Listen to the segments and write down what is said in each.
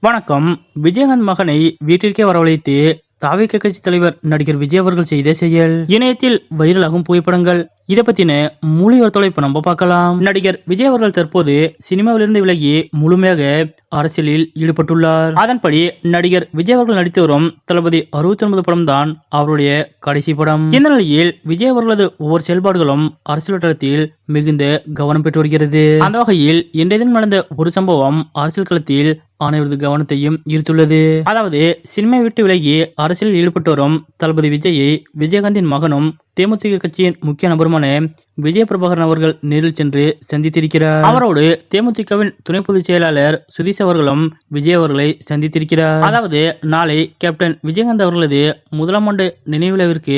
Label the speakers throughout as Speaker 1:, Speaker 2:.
Speaker 1: வணக்கம். விஜயகாந்த் மகனை வீட்டிற்கே வரவழைத்து தாவிக கட்சி தலைவர் நடிகர் விஜய் அவர்கள் செய்த செயல். இணையத்தில் வைரலாகும் புகைப்படங்கள். இதை பத்தின முழு தொலைப்பு நம்ம பார்க்கலாம். நடிகர் விஜய் அவர்கள் தற்போது சினிமாவிலிருந்து விலகி முழுமையாக அரசியலில் ஈடுபட்டுள்ளார். அதன்படி நடிகர் விஜய் அவர்கள் நடித்து வரும் தளபதி அறுபத்தி ஒன்பது படம் தான் அவருடைய கடைசி படம். இந்த நிலையில் விஜய் அவர்களது ஒவ்வொரு செயல்பாடுகளும் அரசியல் வட்டாரத்தில் மிகுந்த கவனம் பெற்று வருகிறது. அந்த வகையில் இன்றைய தினம் நடந்த ஒரு சம்பவம் அரசியல் களத்தில் அனைவரது கவனத்தையும் ஈர்த்துள்ளது. அதாவது சினிமா விட்டு விலகி அரசியலில் ஈடுபட்டு வரும் தளபதி விஜயை விஜயகாந்தின் மகனும் தேமுதிக கட்சியின் முக்கிய நபருமான விஜய பிரபாகரன் அவர்கள் நேரில் சென்று சந்தித்திருக்கிறார். அவரோடு தேமுதிகவின் துணை பொதுச் செயலாளர் சுதீஷ் அவர்களும் விஜய் அவர்களை சந்தித்திருக்கிறார். அதாவது நாளை கேப்டன் விஜயகாந்த் அவர்களது முதலாம் ஆண்டு நினைவிழாவிற்கு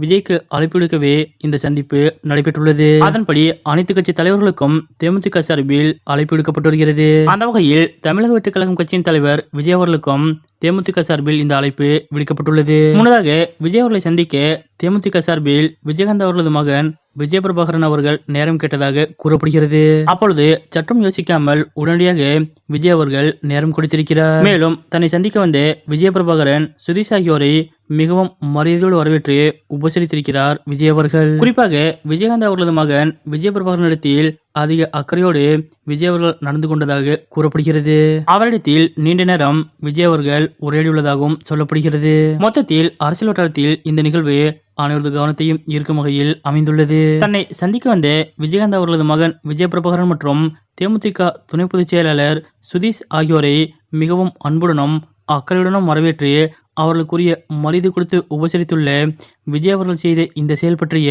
Speaker 1: விஜய்க்கு அழைப்பு விடுக்கவே இந்த சந்திப்பு நடைபெற்றுள்ளது. அதன்படி அனைத்து கட்சி தலைவர்களுக்கும் தேமுதிக சார்பில் அழைப்பு விடுக்கப்பட்டு வருகிறது. அந்த வகையில் தமிழக வெற்றிக் கழகம் கட்சியின் தலைவர் விஜய் அவர்களுக்கும் தேமுதிக சார்பில் இந்த அழைப்பு விடுக்கப்பட்டுள்ளது. முன்னதாக விஜய் அவர்களை சந்திக்க தேமுதிக சார்பில் விஜயகாந்த் அவர்களது மகன் விஜய பிரபாகரன் அவர்கள் நேரம் கேட்டதாக கூறப்படுகிறது. அப்பொழுது சற்றும் யோசிக்காமல் உடனடியாக விஜய் அவர்கள் நேரம் கொடுத்திருக்கிறார். மேலும் தன்னை சந்திக்க வந்த விஜய பிரபாகரன் சுதீஷ் ஆகியோரை மிகவும் மரியாதையோடு வரவேற்று உபசரித்திருக்கிறார் விஜய் அவர்கள். குறிப்பாக விஜயகாந்த் அவர்களது மகன் விஜய பிரபாகரன் இடத்தில் அதிக அக்கறையோடு விஜய் அவர்கள் நடந்து கொண்டதாக கூறப்படுகிறது. அவரிடத்தில் நீண்ட நேரம் விஜய் அவர்கள் உரையாடியுள்ளதாகவும் சொல்லப்படுகிறது. மொத்தத்தில் அரசியல் வட்டாரத்தில் இந்த நிகழ்வு அனைவரது கவனத்தையும் ஈர்க்கும் வகையில் அமைந்துள்ளது. தன்னை சந்திக்க வந்த விஜயகாந்த் அவர்களது மகன் விஜய் பிரபாகரன் மற்றும் தேமுதிக துணை பொதுச் செயலாளர் சுதீஷ் ஆகியோரை மிகவும் அன்புடனும் அக்கறையுடனும் வரவேற்று அவர்களுக்குரிய மரியாதை கொடுத்து உபசரித்துள்ள விஜய் அவர்கள் செய்த இந்த செயல் பற்றிய